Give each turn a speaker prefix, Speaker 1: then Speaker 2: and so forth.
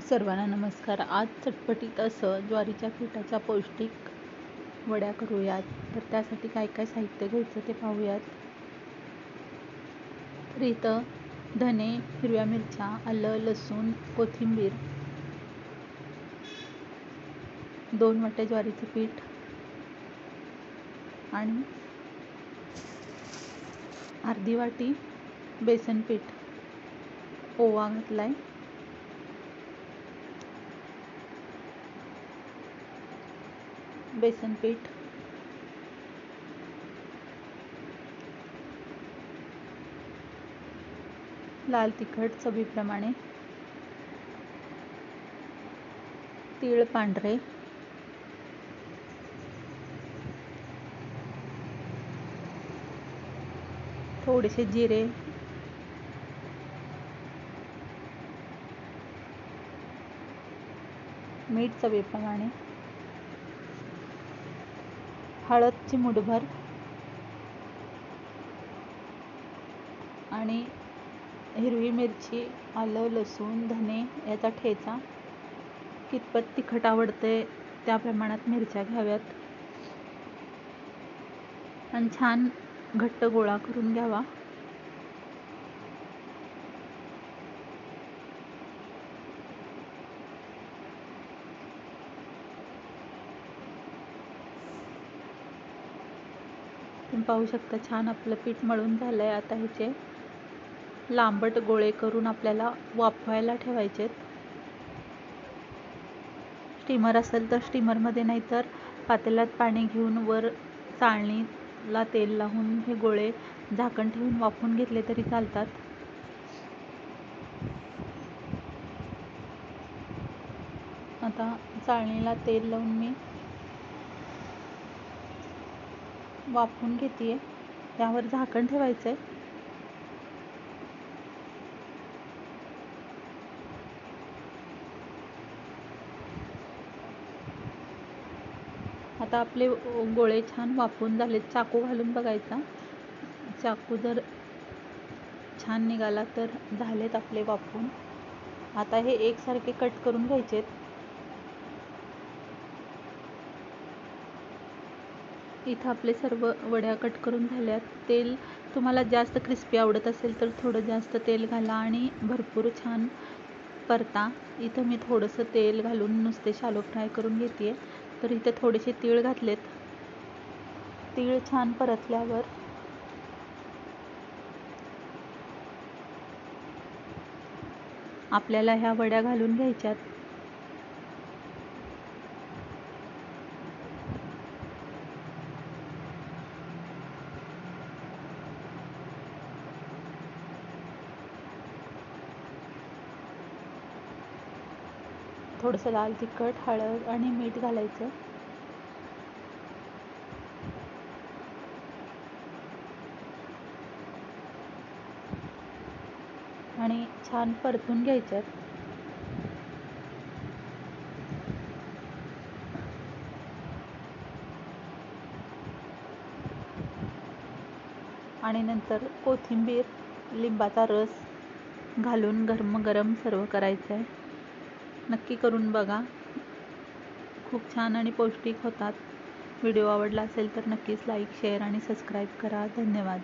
Speaker 1: सर्वांना नमस्कार. आज चटपटीत असं ज्वारीच्या पिठाच्या पौष्टिक वड्या करूयात. तर त्यासाठी काय काय साहित्य घ्यायचं ते पाहूयात. तर इथं धने हिरव्या मिरच्या आलं लसूण कोथिंबीर दोन वाटे ज्वारीचं पीठ आणि अर्धी वाटी बेसन पीठ ओवा घातलाय. बेसन पीठ. लाल तिखट चवीप्रमाणे. तीळ पांढरे. थोडेसे जिरे. मीठ चवीप्रमाणे. हळद चिमूटभर आणि हिरवी मिरची आलं लसूण धने याचा ठेचा. कितपत तिखट आवडते त्या प्रमाणात मिरच्या घ्याव्यात. आणि छान घट्ट गोळा करून घ्यावा. तुम्ही पाहू शकता छान आपलं पीठ मळून झालं आहे आता ह्याचे लांबट गोळे करून आपल्याला वाफवायला ठेवायचे स्टीमर असेल तर स्टीमरमध्ये नाही तर पातेल्यात पाणी घेऊन वर चाळणीला तेल लावून हे गोळे झाकण ठेवून वाफवून घेतले तरी चालतात. आता चाळणीला तेल लावून मी वाफवून घेते त्यावर झाकण ठेवायचं आहे आता आपले गोळे छान वाफवून झाले चाकू घालून बघायचा. चाकू जर छान निघाला तर झालेत आपले वाफवून. आता हे एकसारखे कट करून घ्यायचेत. इथं आपले सर्व वड्या कट करून झाल्यात. तेल तुम्हाला जास्त क्रिस्पी आवडत असेल तर थोडं जास्त तेल घाला आणि भरपूर छान परता. इथं मी थोडंसं तेल घालून नुसते शालो फ्राय करून घेते तर इथे थोडेसे तीळ घातलेत. तीळ छान परतल्यावर आपल्याला ह्या वड्या घालून घ्यायच्यात. थोडंसं लाल तिखट हळद आणि मीठ घालायचं. आणि छान परतून घ्यायच्यात. आणि नंतर कोथिंबीर लिंबाचा रस घालून गरम गरम सर्व करायचं आहे नक्की करून बघा. खूप छान आणि पौष्टिक होतात. व्हिडिओ आवडला असेल तर नक्कीच लाईक शेअर आणि सबस्क्राईब करा. धन्यवाद.